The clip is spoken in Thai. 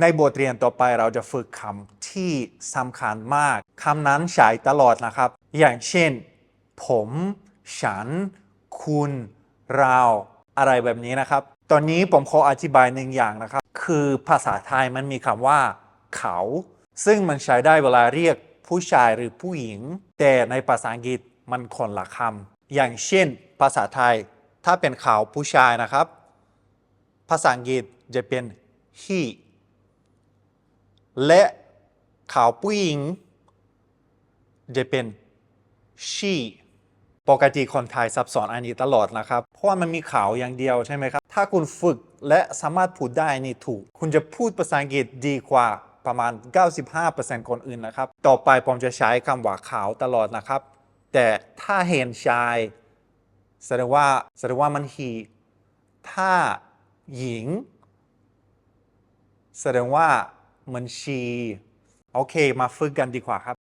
ในบทเรียนต่อไปเราจะฝึกคำที่สำคัญมากคำนั้นใช้ตลอดนะครับ อย่างเช่น ผม ฉัน คุณ เราอะไรแบบนี้นะครับ ตอนนี้ผมขออธิบายหนึ่งอย่างนะครับ คือภาษาไทยมันมีคำว่า เขา ซึ่งมันใช้ได้เวลาเรียกผู้ชายหรือผู้หญิง แต่ในภาษาอังกฤษมันคนละคำอย่างเช่น ภาษาไทย ถ้าเป็นเขาผู้ชายนะครับ ภาษาอังกฤษจะเป็น he และเขาวผู้หญิงจะเป็น she ปกติคนไทยซับซ้อนอันนี้ตลอดนะครับ เพราะว่ามันมีเขาวอย่างเดียวใช่ไหมครับ ถ้าคุณฝึกและสามารถพูดได้นี่ถูก คุณจะพูดภาษาอังกฤษดีกว่าประมาณ 95%คนอื่นนะครับ ต่อไปผมจะใช้คำว่าขาวตลอดนะครับ แต่ถ้าเห็นชายแสดงว่าแสดงว่ามัน he ถ้าหญิง แสดงว่า มันชี โอเค มาฝึกกันดีกว่าครับ